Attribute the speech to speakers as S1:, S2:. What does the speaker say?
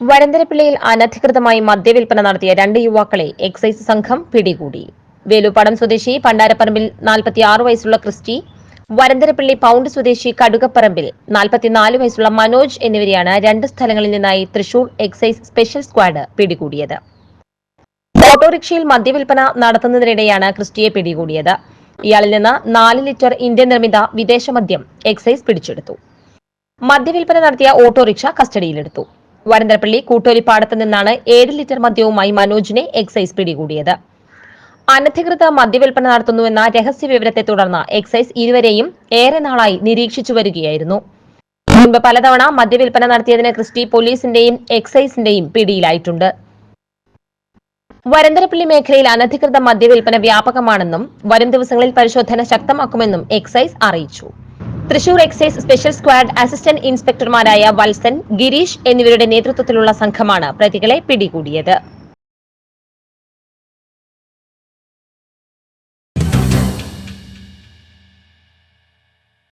S1: വരന്തരപ്പിള്ളിയിൽ അനധികൃതമായി മദ്യവിൽപ്പന നടത്തിയ രണ്ട് യുവാക്കളെ എക്സൈസ് സംഘം പിടികൂടി. വേലുപ്പാടം സ്വദേശി പണ്ടാരപ്പറമ്പിൽ നാൽപ്പത്തിയാറ് വയസ്സുള്ള ക്രിസ്റ്റി വരന്തരപ്പിള്ളി പൗണ്ട് സ്വദേശി കടുകപ്പറമ്പിൽ നാൽപ്പത്തിനാല് വയസ്സുള്ള മനോജ് എന്നിവരെയാണ് രണ്ട് സ്ഥലങ്ങളിൽ നിന്നായി തൃശൂർ എക്സൈസ് സ്പെഷ്യൽ സ്ക്വാഡ് പിടികൂടിയത്. ഓട്ടോറിക്ഷയിൽ മദ്യവിൽപ്പന നടത്തുന്നതിനിടെയാണ് ക്രിസ്റ്റിയെ പിടികൂടിയത്. ഇയാളിൽ നിന്ന് നാല് ലിറ്റർ ഇന്ത്യൻ നിർമ്മിത വിദേശ മദ്യം എക്സൈസ് പിടിച്ചെടുത്തു. മദ്യവിൽപ്പന നടത്തിയ ഓട്ടോറിക്ഷ കസ്റ്റഡിയിലെടുത്തു. വരന്തരപ്പള്ളി കൂട്ടോലിപ്പാടത്ത് നിന്നാണ് ഏഴ് ലിറ്റർ മദ്യവുമായി മനോജിനെ എക്സൈസ് പിടികൂടിയത്. അനധികൃത മദ്യവിൽപ്പന നടത്തുന്നുവെന്ന രഹസ്യ വിവരത്തെ തുടർന്ന് എക്സൈസ് ഇരുവരെയും ഏറെ നാളായി നിരീക്ഷിച്ചു വരികയായിരുന്നു. മുൻപ് പലതവണ മദ്യവിൽപ്പന നടത്തിയതിന് ക്രിസ്റ്റി പോലീസിന്റെയും എക്സൈസിന്റെയും പിടിയിലായിട്ടുണ്ട്. വരന്തരപ്പള്ളി മേഖലയിൽ അനധികൃത മദ്യവിൽപ്പന വ്യാപകമാണെന്നും വരും ദിവസങ്ങളിൽ പരിശോധന ശക്തമാക്കുമെന്നും എക്സൈസ് അറിയിച്ചു. Thrissur excise special squad assistant ഇൻസ്പെക്ടർമാരായ Valsan Gireesh എന്നിവരുടെ നേതൃത്വത്തിലുള്ള സംഘമാണ് പ്രതികളെ പിടികൂടിയത്.